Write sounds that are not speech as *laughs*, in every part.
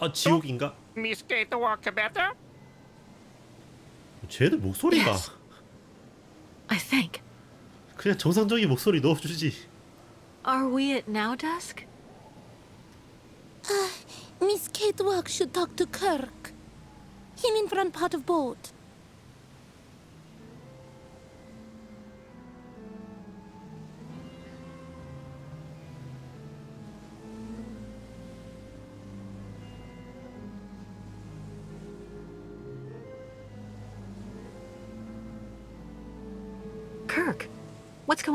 아 지옥인가? Miss Kate walk better? 쟤들 목소리가 Yes. I think. 그냥 정상적인 목소리 넣어주지. Are we at Now Dusk? Miss Kate Walk should talk to Kirk. Him in front part of boat.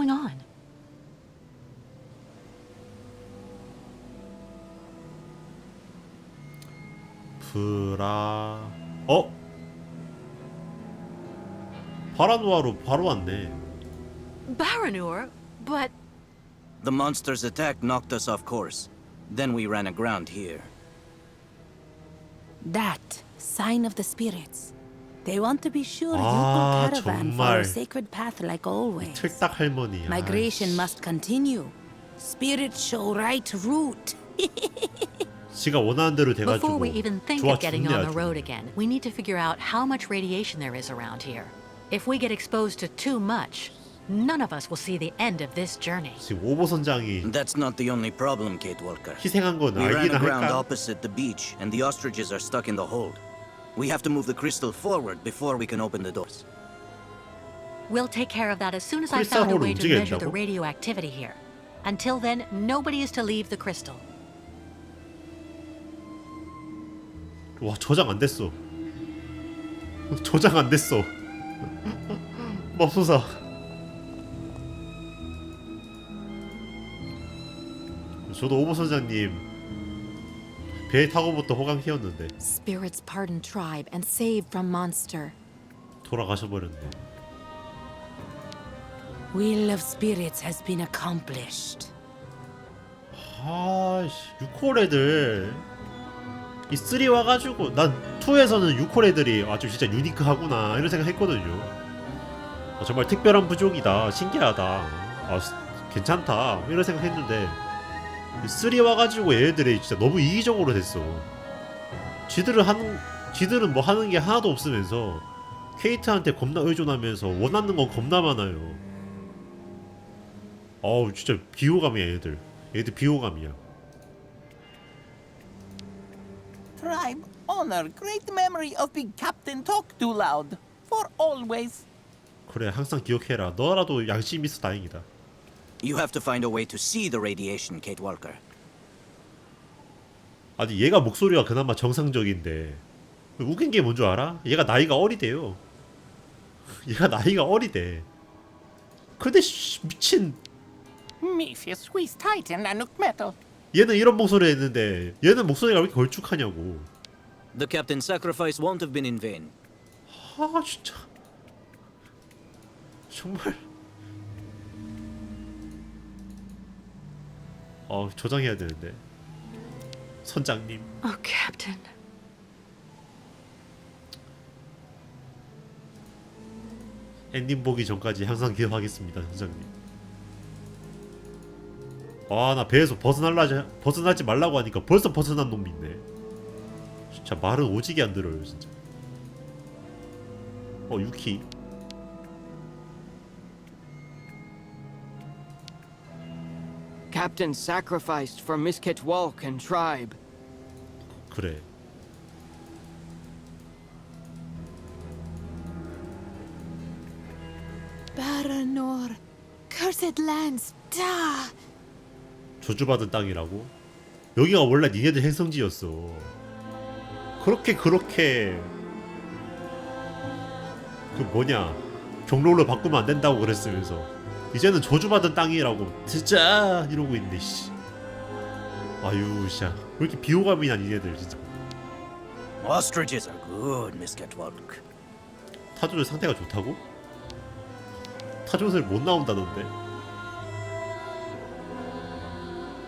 going on? 브라 어? 바라노아로 바로 왔네. Baranur, but The monster's attack knocked us off course. Then we ran aground here. That sign of the spirits. They want to be sure Ah, you go caravan 정말. follow sacred path like always. 틀딱 할머니. Migration 아이씨. must continue. Spirits show right route. *laughs* 지가 원하는 대로 돼가지고 before we even think 좋아 of getting 죽네 on the 아주. road again, we need to figure out how much radiation there is around here. If we get exposed to too much, none of us will see the end of this journey. 지금 오보 선장이 That's not the only problem, Kate Walker. 희생한 건 We ran 알기는 aground 할까? opposite the beach, and the ostriches are stuck in the hold. We have to move the crystal forward before we can open the doors. We'll take care of that as soon as I found a 크리스탈홀을 way to measure the 움직여야 된다고? radioactivity here. Until then, nobody is to leave the crystal. 와 저장 안 됐어. 저장 안 됐어. 맙소사. 저도 오보 선장님 배에 타고부터 호강 키웠는데. Spirits pardon tribe and save from monster. 돌아가셔 버렸네. Will of spirits has been accomplished. 아씨 6홀 애들. 이 3 와가지고 난 2에서는 6홀 애들이 아주 진짜 유니크하구나 이런 생각 했거든요. 아, 정말 특별한 부족이다. 신기하다. 아 스- 괜찮다. 이런 생각 했는데 3 와가지고 얘들이 진짜 너무 이기적으로 됐어. 지들은 하는 지들은 뭐 하는 게 하나도 없으면서 케이트한테 겁나 의존하면서 원하는 건 겁나 많아요. 어우 진짜 비호감이야 얘들. 얘들 비호감이야. Tribe honor great memory of big captain. Talk too loud. For always. 그래 항상 기억해라. 너라도 양심 있어 다행이다 You have to find a way to see the radiation, Kate Walker. 아니 얘가 목소리가 그나마 정상적인데 웃긴 게 뭔 줄 알아? 얘가 나이가 어리대요 얘가 나이가 어리대 근데 씨, 미친 Mephius squeeze tight and Nanook metal. 얘는 이런 목소리 했는데 얘는 목소리가 왜 이렇게 걸쭉하냐고 The captain's sacrifice won't have been in vain. 아 진짜 정말 어 저장해야 되는데 선장님 Oh, Captain. 엔딩 보기 전까지 항상 기억하겠습니다, 선장님. 아, 나 배에서 벗어날라 벗어나지 말라고 하니까 벌써 벗어난 놈이 있네. 진짜 말은 오지게 안 들어요, 진짜. 어, 유키. Captain sacrificed for Miskit Walk and tribe. 그래. Baranor, cursed lands, da! 저주받은 땅이라고? 여기가 원래 니네들 행성지였어. 그렇게 그렇게 그 뭐냐 경로를 바꾸면 안 된다고 그랬으면서 이제는 저주받은 땅이라고 진짜 이러고 있네 씨. 아유 진짜 왜 이렇게 비호감이냐 니네들 진짜 Ostriches are good, Miss Kate Walker. 타조들 상태가 좋다고? 타조들 못 나온다던데.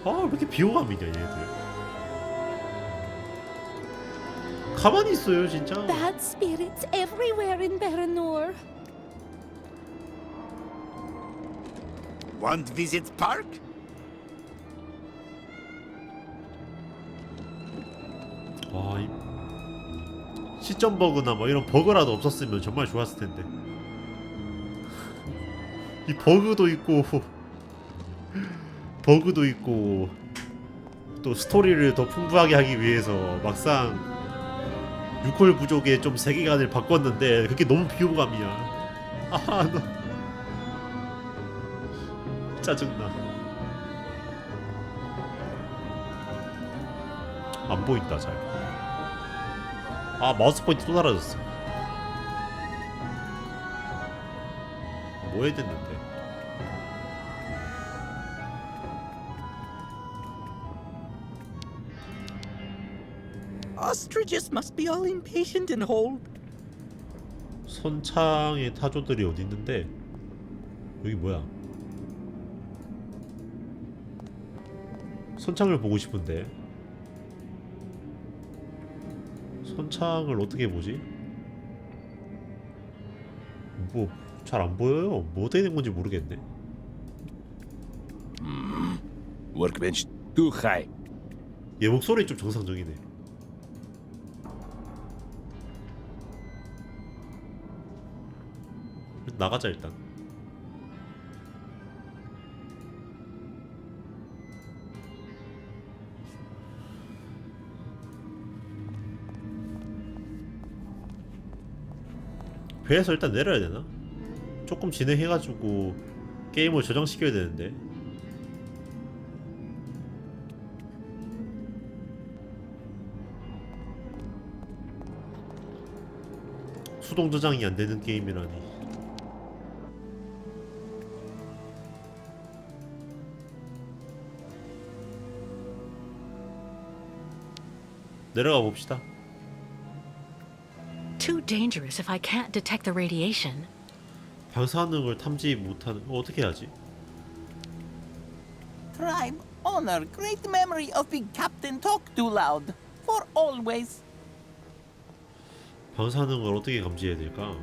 아 왜 이렇게 비호감이냐 얘네들. 가만히 있어요 진짜. Bad spirits everywhere in Baranor. Want visit park? 와, 이 시점 버그나 뭐 이런 버그라도 없었으면 정말 좋았을 텐데. 이 버그도 있고 *laughs* 버그도 있고 또 스토리를 더 풍부하게 하기 위해서 막상 유콜 부족의 좀 세계관을 바꿨는데 그게 너무 비호감이야. *laughs* 아, 너 짜증나. 안 보인다 잘. 아 마우스 포인트 또 사라졌어. 뭐 해야 됐는데? Ostriches must be all impatient and hold. 선창의 타조들이 어디 있는데? 여기 뭐야? 선창을 보고 싶은데. 선창을 어떻게 보지? 뭐 잘 안 보여요. 뭐 어떻게 된 건지 모르겠네. Workbench too high. 얘 목소리 좀 정상적이네. 나가자 일단. 배에서 일단 내려야 되나? 조금 진행해가지고 게임을 저장시켜야 되는데 수동 저장이 안 되는 게임이라니. 내려가 봅시다. Too dangerous if I can't detect the radiation. 방사하는 걸 탐지 못하는 어, 어떻게 하지? Tribe, honor, great memory of big captain talk too loud. For always. 방사하는 걸 어떻게 감지해야 될까?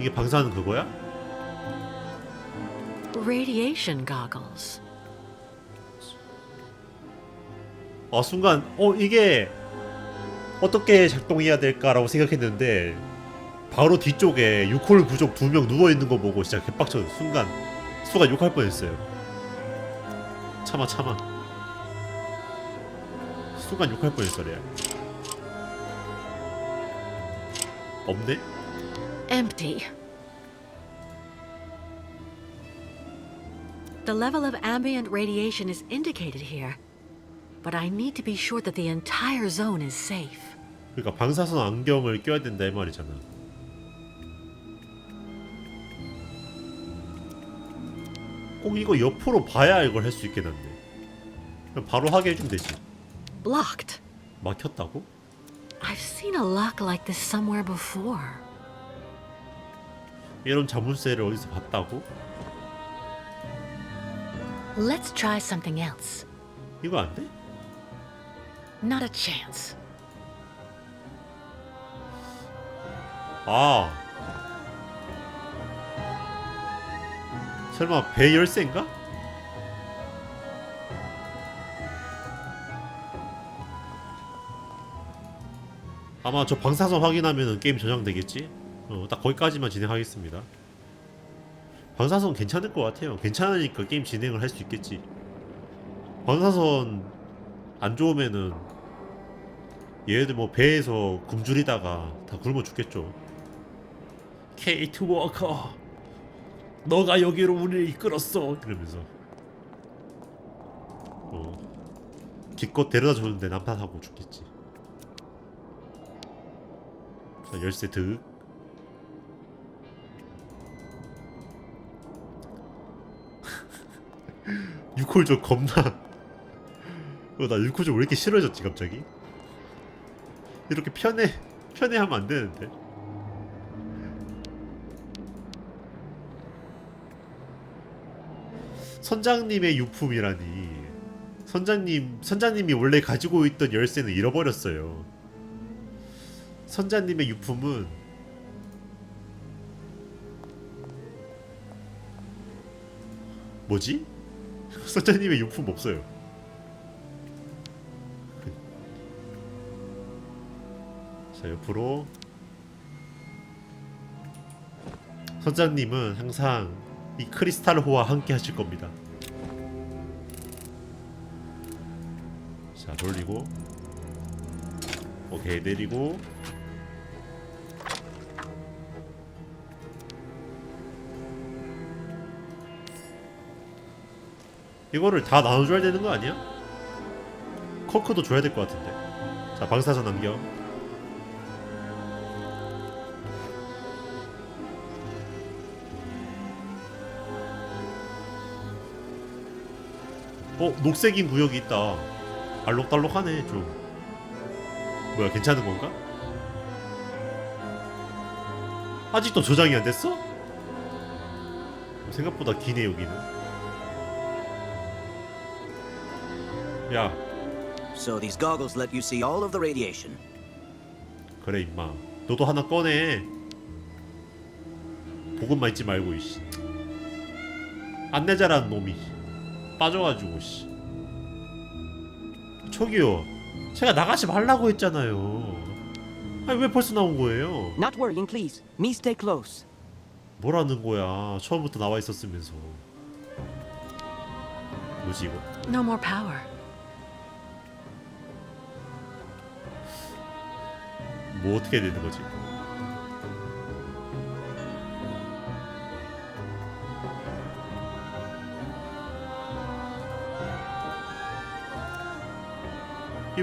이게 방사하는 그거야? Radiation goggles. 아 순간 어 이게 어떻게 작동해야 될까라고 생각했는데 바로 뒤쪽에 유콜 부족 두 명 누워 있는 거 보고 진짜 개빡쳐 순간 수가 욕할 뻔했어요. 참아 참아. 순간 욕할 뻔했어 레알. 없네? Empty. The level of ambient radiation is indicated here, but I need to be sure that the entire zone is safe. 그러니까 방사선 안경을 껴야 된다 이 말이잖아. 꼭 이거 옆으로 봐야 이걸 할 수 있겠는데. 그냥 바로 하게 해주면 되지. Blocked. 막혔다고? I've seen a lock like this somewhere before. 이런 자물쇠를 어디서 봤다고? Let's try something else. 이거 안 돼? Not a chance. 아. 설마 배 열쇠인가? 아마 저 방사선 확인하면 게임 저장되겠지? 어, 딱 거기까지만 진행하겠습니다. 방사선 괜찮을 것 같아요. 괜찮으니까 게임 진행을 할 수 있겠지. 방사선 안 좋으면은 얘들 뭐 배에서 굶주리다가 다 굶어 죽겠죠. 케이트 워커, 너가 여기로 우리를 이끌었어. 이러면서 어 기껏 데려다 줬는데 남탓하고 죽겠지. 자, 열쇠 득. *laughs* 유콜 겁나. 어, 나 유콜 좀왜 이렇게 싫어졌지 갑자기? 이렇게 편해 편해하면 안 되는데. 선장님의 유품이라니. 선장님 선장님이 원래 가지고 있던 열쇠는 잃어버렸어요. 선장님의 유품은 뭐지? *laughs* 선장님의 용품 없어요. 자 옆으로. 선장님은 항상 이 크리스탈 호와 함께 하실 겁니다. 자 돌리고. 오케이 내리고. 이거를 다 나눠줘야 되는 거 아니야? 커크도 줘야 될 것 같은데. 자 방사선 안경 어 녹색인 구역이 있다. 알록달록하네 좀. 뭐야 괜찮은 건가? 아직도 저장이 안 됐어? 생각보다 기네 여기는. 야. So these goggles let you see all of the radiation. 그래 임마. 너도 하나 꺼내. 보고만 있지 말고 이씨. 안내자라는 놈이 빠져가지고 씨. 저기요. 제가 나가지 말라고 했잖아요. 아니 왜 벌써 나온 거예요? Not worrying, please. Me stay close. 뭐라는 거야? 처음부터 나와 있었으면서. 뭐지 이거? No more power. 뭐 어떻게 되는 거지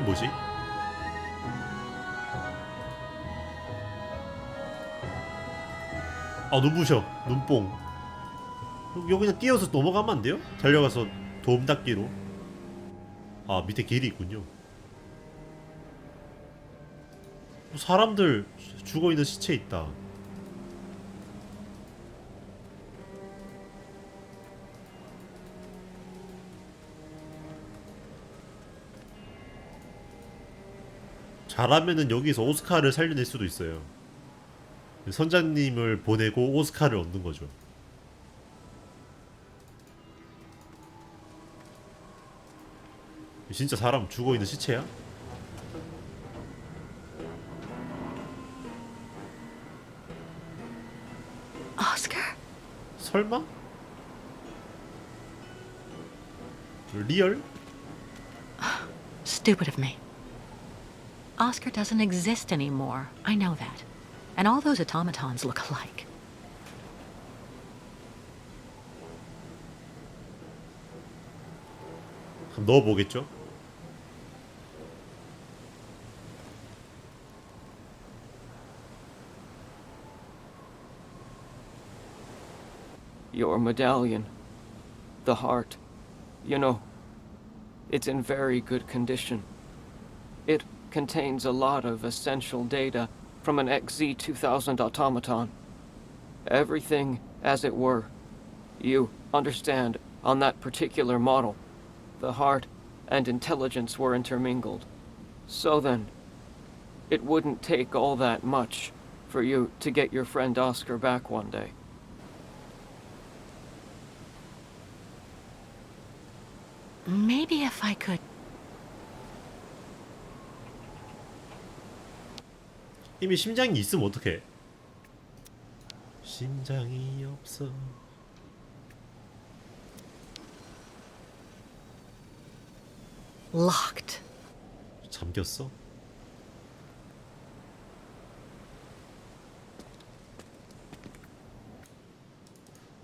뭐지? 아 눈부셔 눈뽕 여기 그냥 뛰어서 넘어가면 안 돼요? 달려가서 도움 닫기로 아 밑에 길이 있군요 사람들 죽어 있는 시체 있다. 잘하면은 여기서 오스카를 살려낼 수도 있어요. 선장님을 보내고 오스카를 얻는 거죠. 진짜 사람 죽어 있는 시체야? Oscar? 설마? 리얼? Stupid of me. Oscar doesn't exist anymore. I know that. And all those automatons look alike. 그럼 넣어보겠죠? Your medallion. The heart. You know, it's in very good condition. It contains a lot of essential data from an XZ2000 automaton. Everything as it were. You understand, on that particular model, the heart and intelligence were intermingled. So then, it wouldn't take all that much for you to get your friend Oscar back one day. Maybe if I could. 이미 심장이 있으면 어떡해? 심장이 없어. Locked. 잠겼어?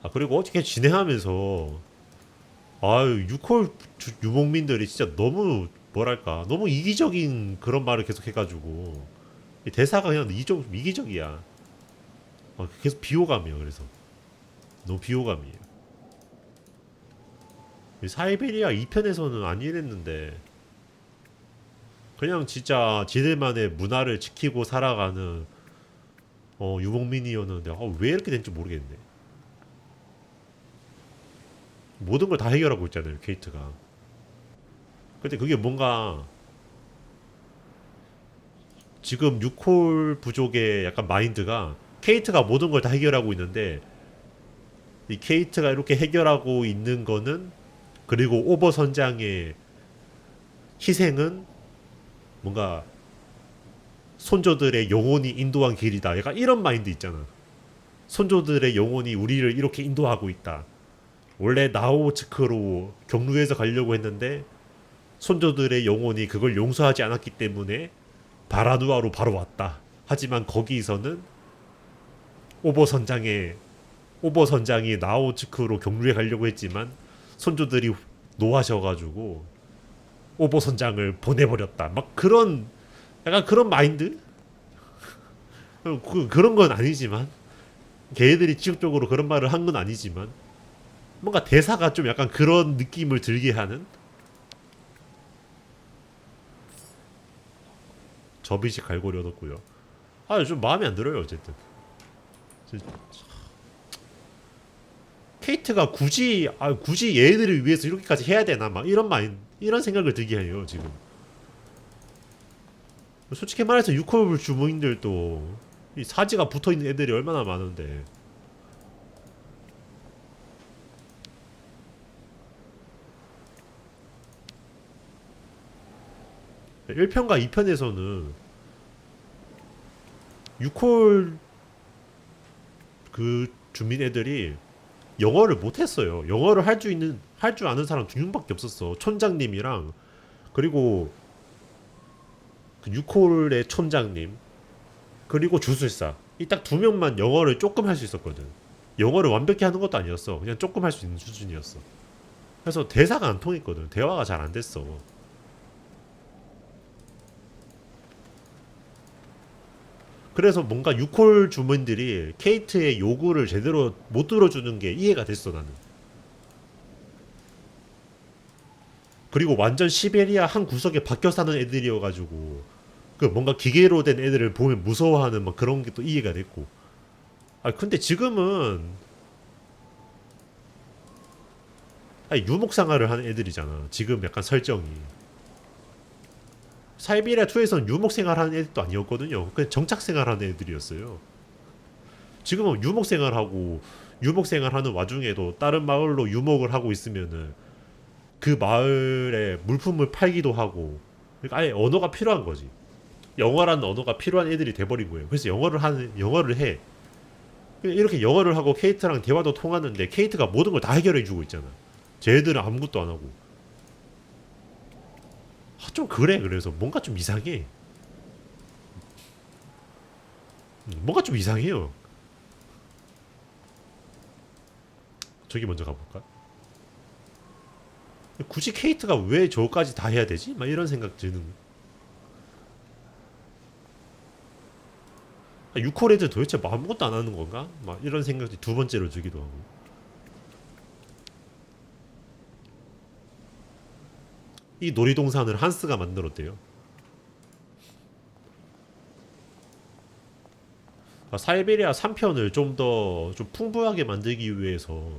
아 그리고 어떻게 진행하면서 아유 유콜 주- 유목민들이 진짜 너무 뭐랄까 너무 이기적인 그런 말을 계속 해가지고 이 대사가 그냥 이적 이기적이야. 어, 계속 비호감이에요. 그래서 너무 비호감이에요. 이 사이베리아 2편에서는 안 이랬는데 그냥 진짜 지들만의 문화를 지키고 살아가는 어, 유목민이었는데 어, 왜 이렇게 된지 모르겠네. 모든 걸 다 해결하고 있잖아요, 케이트가. 근데 그게 뭔가 지금 유콜 부족의 약간 마인드가 케이트가 모든 걸 다 해결하고 있는데 이 케이트가 이렇게 해결하고 있는 거는 그리고 오버 선장의 희생은 뭔가 손조들의 영혼이 인도한 길이다. 약간 이런 마인드 있잖아. 손조들의 영혼이 우리를 이렇게 인도하고 있다. 원래 나오츠크로 경루에서 가려고 했는데 손조들의 영혼이 그걸 용서하지 않았기 때문에 바라누아로 바로 왔다. 하지만 거기서는 오버 선장의 오버 선장이 나오츠크로 경루에 가려고 했지만 손조들이 노하셔가지고 오버 선장을 보내버렸다. 막 그런 약간 그런 마인드? 그, 그런 건 아니지만 걔네들이 직접적으로 그런 말을 한 건 아니지만 뭔가 대사가 좀 약간 그런 느낌을 들게 하는 접이식 갈고리 얻었고요. 아, 좀 마음에 안 들어요, 어쨌든. 저- 케이트가 굳이 아, 굳이 얘들을 위해서 이렇게까지 해야 되나 막 이런 마인 이런 생각을 들게 해요, 지금. 솔직히 말해서 유코블 주무인들도 이 사지가 붙어 있는 애들이 얼마나 많은데. 1편과 2편에서는 유콜 그 주민 애들이 영어를 못했어요. 영어를 할 줄 있는 할 줄 아는 사람 두 명밖에 없었어. 촌장님이랑 그리고 그 유콜의 촌장님 그리고 주술사 이 딱 두 명만 영어를 조금 할 수 있었거든. 영어를 완벽히 하는 것도 아니었어. 그냥 조금 할 수 있는 수준이었어. 그래서 대사가 안 통했거든. 대화가 잘 안 됐어. 그래서 뭔가 유콜 주민들이 케이트의 요구를 제대로 못 들어주는 게 이해가 됐어 나는. 그리고 완전 시베리아 한 구석에 박혀 사는 애들이어가지고 그 뭔가 기계로 된 애들을 보면 무서워하는 막 그런 게 또 이해가 됐고. 아 근데 지금은 아니 유목상화를 하는 애들이잖아. 지금 약간 설정이. 사이베리아 2에서는 유목 생활하는 애들도 아니었거든요. 그냥 정착 생활하는 애들이었어요. 지금은 유목 생활하고 유목 생활하는 와중에도 다른 마을로 유목을 하고 있으면은 그 마을에 물품을 팔기도 하고 그러니까 아예 언어가 필요한 거지. 영어라는 언어가 필요한 애들이 돼버린 거예요. 그래서 영어를 하는 영어를 해. 이렇게 영어를 하고 케이트랑 대화도 통하는데 케이트가 모든 걸 다 해결해 주고 있잖아. 쟤들은 아무것도 안 하고. 아, 좀 그래. 그래서 뭔가 좀 이상해. 음, 뭔가 좀 이상해요. 저기 먼저 가볼까? 굳이 케이트가 왜 저까지 다 해야 되지? 막 이런 생각 드는. 아, 유코레드 도대체 뭐 아무것도 안 하는 건가? 막 이런 생각이 두 번째로 들기도 하고 이 놀이동산을 한스가 만들었대요. 아, 사이베리아 3편을 좀 더 좀 풍부하게 만들기 위해서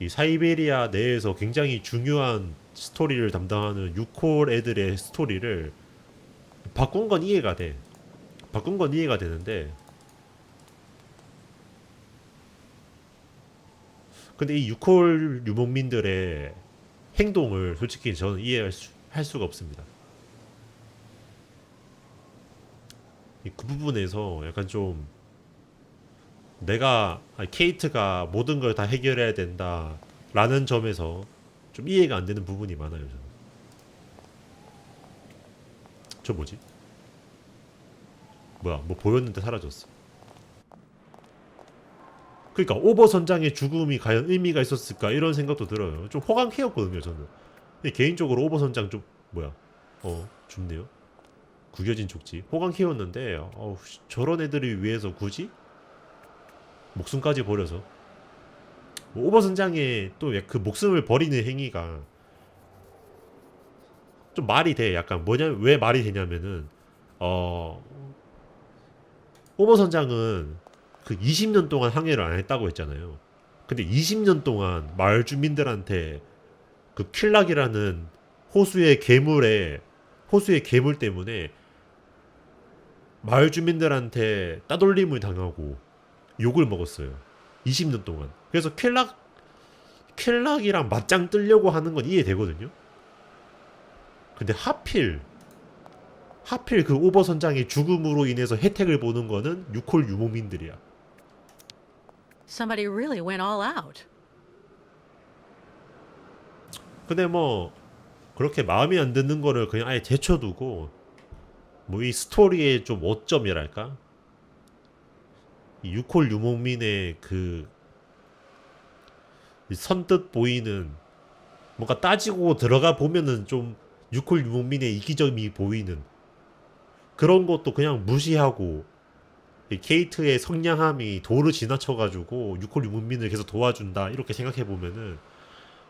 이 사이베리아 내에서 굉장히 중요한 스토리를 담당하는 유콜 애들의 스토리를 바꾼 건 이해가 돼. 바꾼 건 이해가 되는데 근데 이 유콜 유목민들의 행동을 솔직히 저는 이해할 수, 할 수가 없습니다. 이- 그 부분에서 약간 좀 내가 케이트가 모든 걸 다 해결해야 된다라는 점에서 좀 이해가 안 되는 부분이 많아요. 저는. 저 뭐지? 뭐야? 뭐 보였는데 사라졌어. 그러니까 오버 선장의 죽음이 과연 의미가 있었을까 이런 생각도 들어요. 좀 호강해였거든요 저는. 개인적으로 오버 선장 좀 뭐야? 어 죽네요. 구겨진 족지. 호강해였는데 씨, 저런 애들을 위해서 굳이 목숨까지 버려서 뭐 오버 선장의 또 그 목숨을 버리는 행위가 좀 말이 돼. 약간 뭐냐 왜 말이 되냐면은 어 오버 선장은 그 20년 동안 항해를 안 했다고 했잖아요. 근데 20년 동안 마을 주민들한테 그 킬락이라는 호수의 괴물에 호수의 괴물 때문에 마을 주민들한테 따돌림을 당하고 욕을 먹었어요. 20년 동안. 그래서 킬락 킬락이랑 맞짱 뜨려고 하는 건 이해되거든요. 근데 하필 하필 그 오버 선장의 죽음으로 인해서 혜택을 보는 거는 유콜 유목민들이야. Somebody really went all out. 근데 뭐 그렇게 마음에 안 드는 거를 그냥 아예 제쳐두고 뭐 이 스토리의 좀 오점이랄까 이 유콜 유목민의 그이 선뜻 보이는 뭔가 따지고 들어가 보면은 좀 유콜 유목민의 이기점이 보이는 그런 것도 그냥 무시하고 이 케이트의 성량함이 도를 지나쳐가지고 유콜 유목민을 계속 도와준다 이렇게 생각해 보면은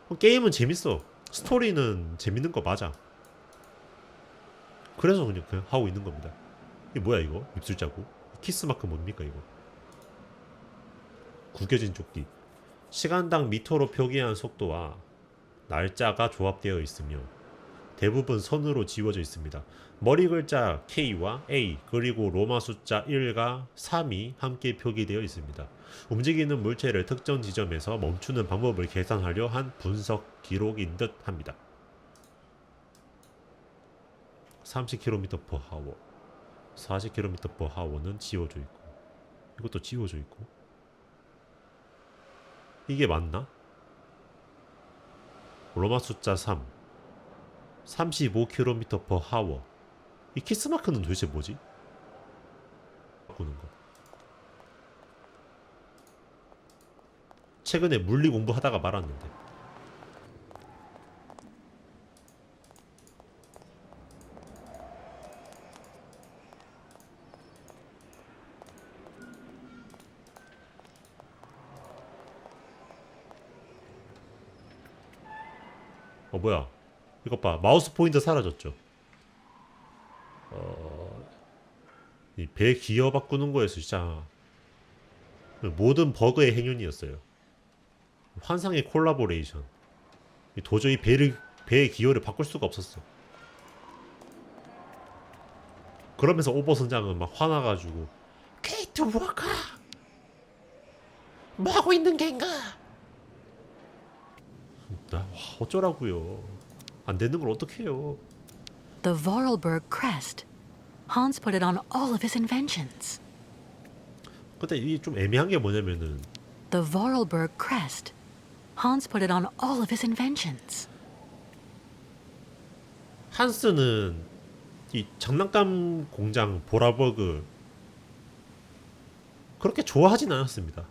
어, 게임은 재밌어. 스토리는 재밌는 거 맞아. 그래서 그냥, 하고 있는 겁니다. 이게 뭐야 이거? 입술 자국? 키스 마크 뭡니까 이거? 구겨진 조끼. 시간당 미터로 표기한 속도와 날짜가 조합되어 있으며 대부분 선으로 지워져 있습니다. 머리 글자 K와 A 그리고 로마 숫자 1과 3이 함께 표기되어 있습니다. 움직이는 물체를 특정 지점에서 멈추는 방법을 계산하려 한 분석 기록인 듯 합니다. 30km/h, 40km/h는 지워져 있고, 이것도 지워져 있고. 이게 맞나? 로마 숫자 3, 35km/h. 이 키스 마크는 도대체 뭐지? 바꾸는 거. 최근에 물리 공부하다가 말았는데. 어 뭐야? 이것 봐 마우스 포인터 사라졌죠. 어, 이 배 기어 바꾸는 거에서 진짜 모든 버그의 행운이었어요. 환상의 콜라보레이션. 이 도저히 배를 배의 기어를 바꿀 수가 없었어. 그러면서 오버 선장은 막 화나가지고 케이트 워커 뭐 하고 있는 겐가? 나 와, 어쩌라고요? 안 되는 걸 어떡해요? The Vorarlberg crest. Hans put it on all of his inventions. 근데 이게 좀 애매한 게 뭐냐면은 The Vorarlberg crest. Hans put it on all of his inventions. 한스는 이 장난감 공장 보라버그 그렇게 좋아하진 않았습니다.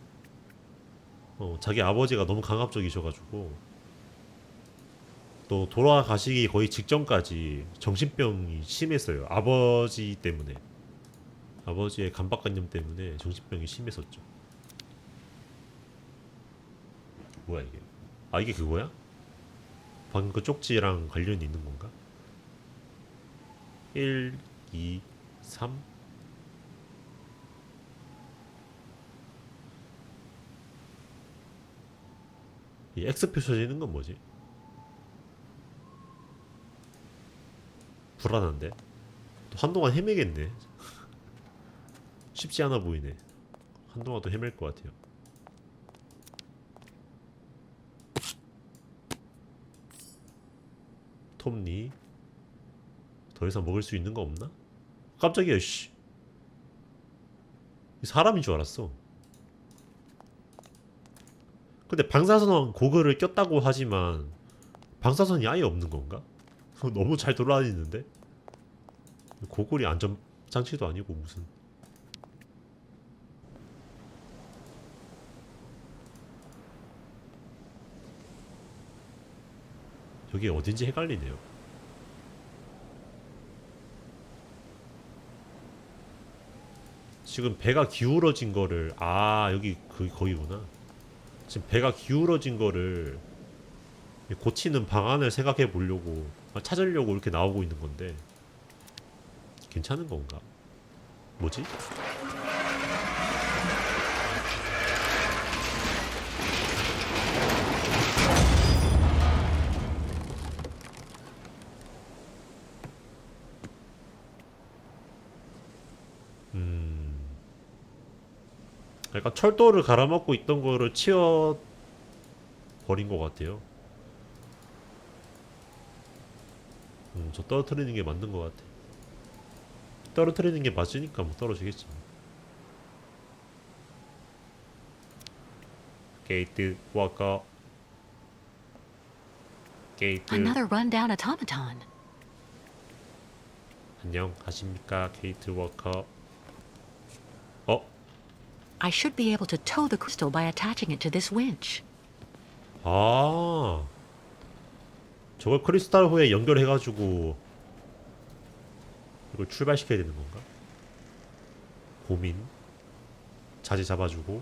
어, 자기 아버지가 너무 강압적이셔가지고 또 돌아가시기 거의 직전까지 정신병이 심했어요. 아버지 때문에 아버지의 감박관념 때문에 정신병이 심했었죠. 뭐야 이게? 아 이게 그거야? 방금 그 쪽지랑 관련이 있는 건가? 1, 2, 3 이 X 표시되는 건 뭐지? 불안한데? 또 한동안 헤매겠네 쉽지 않아 보이네 한동안 또 헤맬 것 같아요 톱니 더 이상 먹을 수 있는 거 없나? 깜짝이야 씨 사람인 줄 알았어 근데 방사선 고글을 꼈다고 하지만 방사선이 아예 없는 건가? 너무 잘 돌아다니는데? 고글이 안전 장치도 아니고 무슨 여기 어딘지 헷갈리네요. 지금 배가 기울어진 거를 아 여기 그 거기구나. 지금 배가 기울어진 거를 고치는 방안을 생각해 보려고 아, 찾으려고 이렇게 나오고 있는 건데 괜찮은 건가? 뭐지? 그러니까 철도를 갈아먹고 있던 거를 치워 버린 것 같아요. 저 떨어뜨리는 게 맞는 것 같아. 떨어뜨리는 게 맞으니까 뭐 떨어지겠지. 게이트 워커. 게이트 Another rundown automaton. 안녕 하십니까 게이트 워커. 어? I should be able to tow the crystal by attaching it to this winch. 아 저걸 크리스탈 호에 연결해가지고 이걸 출발시켜야 되는 건가? 고민 자지 잡아주고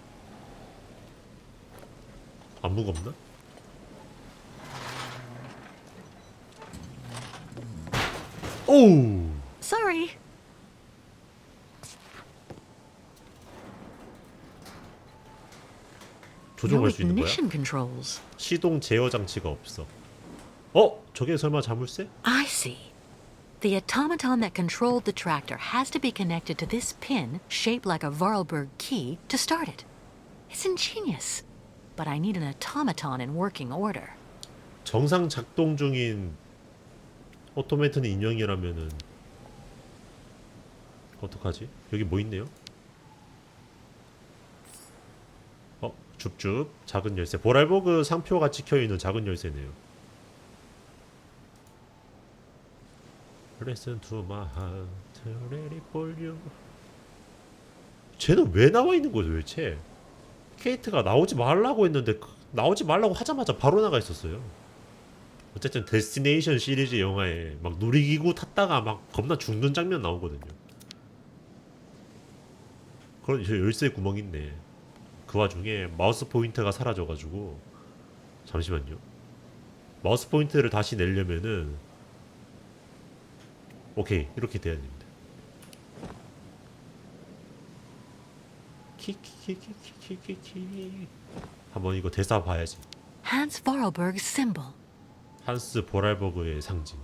안 무겁나? 오우 Sorry. 조종할 수 있는 거야? 시동 제어 장치가 없어 어? 저게 설마 자물쇠? I see. The automaton that controlled the tractor has to be connected to this pin shaped like a Vorarlberg key to start it. It's ingenious. But I need an automaton in working order. 정상 작동 중인 오토메이트는 인형이라면은 어떡하지? 여기 뭐 있네요? 어? 줍줍 작은 열쇠 보랄보그 상표가 찍혀있는 작은 열쇠네요 Listen to my heart, ready for you 쟤는 왜 나와 있는 거죠 도대체? 케이트가 나오지 말라고 했는데 그- 나오지 말라고 하자마자 바로 나가 있었어요 어쨌든 데스티네이션 시리즈 영화에 막 놀이기구 탔다가 막 겁나 죽는 장면 나오거든요. 그런 저 열쇠 구멍 있네. 그 와중에 마우스 포인터가 사라져가지고 잠시만요. 마우스 포인터를 다시 내려면은 오케이 이렇게 돼야 됩니다. 키키키키키키키 한번 이거 대사 봐야지. Hans Vorarlberg's symbol. 한스 보랄버그의 상징.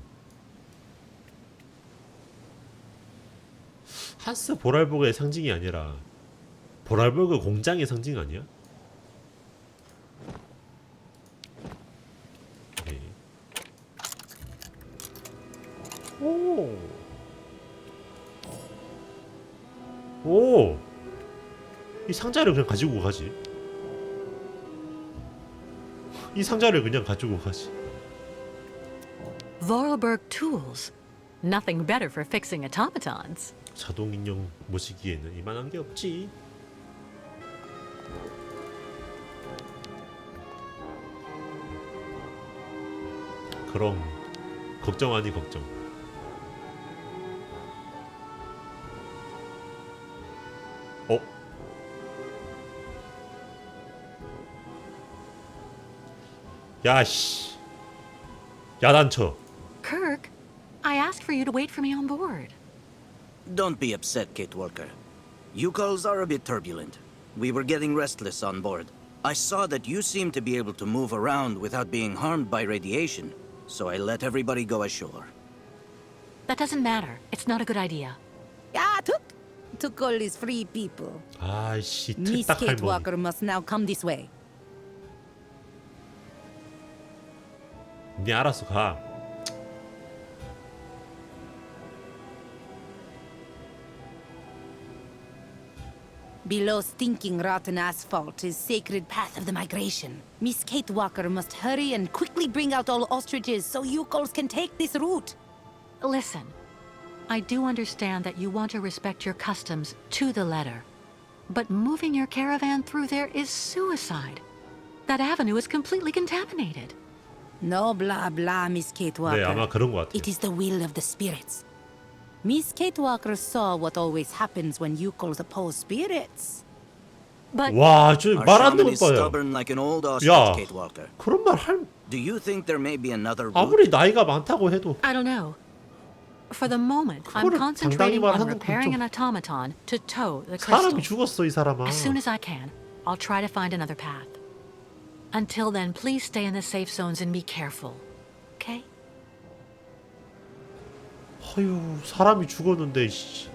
한스 보랄버그의 상징이 아니라 보랄버그 공장의 상징 아니야? 상자를 그냥 가지고 가지. 이 상자를 그냥 가지고 가지. Vorarlberg tools. Nothing better for fixing automatons. 자동 인형 모시기에는 이만한 게 없지. 그럼 걱정 아니 걱정. 어? 야씨. 야단쳐. Kirk, I asked for you to wait for me on board. Don't be upset, Kate Walker. Yukos are a bit turbulent. We were getting restless on board. I saw that you seemed to be able to move around without being harmed by radiation, so I let everybody go ashore. That doesn't matter. It's not a good idea. Ah, took. Took all these free people. 아이씨 Miss 틀딱 Kate 할머니. Walker must now come this way. 네 알아서 가. Below stinking rotten asphalt is sacred path of the migration. Miss Kate Walker must hurry and quickly bring out all ostriches so Yukos can take this route. Listen, I do understand that you want to respect your customs to the letter. But moving your caravan through there is suicide. That avenue is completely contaminated. No blah blah, Miss Kate Walker. 네 아마 그런 것 같아요. It is the will of the spirits. Miss Kate Walker saw what always happens when Yukos oppose spirits. But 와, 저 Our 말 안 shaman 듣는 is 거예요. stubborn like an old ostrich, 야. Kate Walker. 그런 말 할 Do you think there may be another route? 아무리 나이가 많다고 해도 I don't know. For the moment, I'm 그거를 concentrating 장담이 on 말하는 건 repairing 좀- an automaton to tow the 사람이 crystal. 죽었어 이 사람아. As soon as I can, I'll try to find another path. Until then, please stay in the safe zones and be careful. Okay? 어휴 사람이 죽었는데 씨.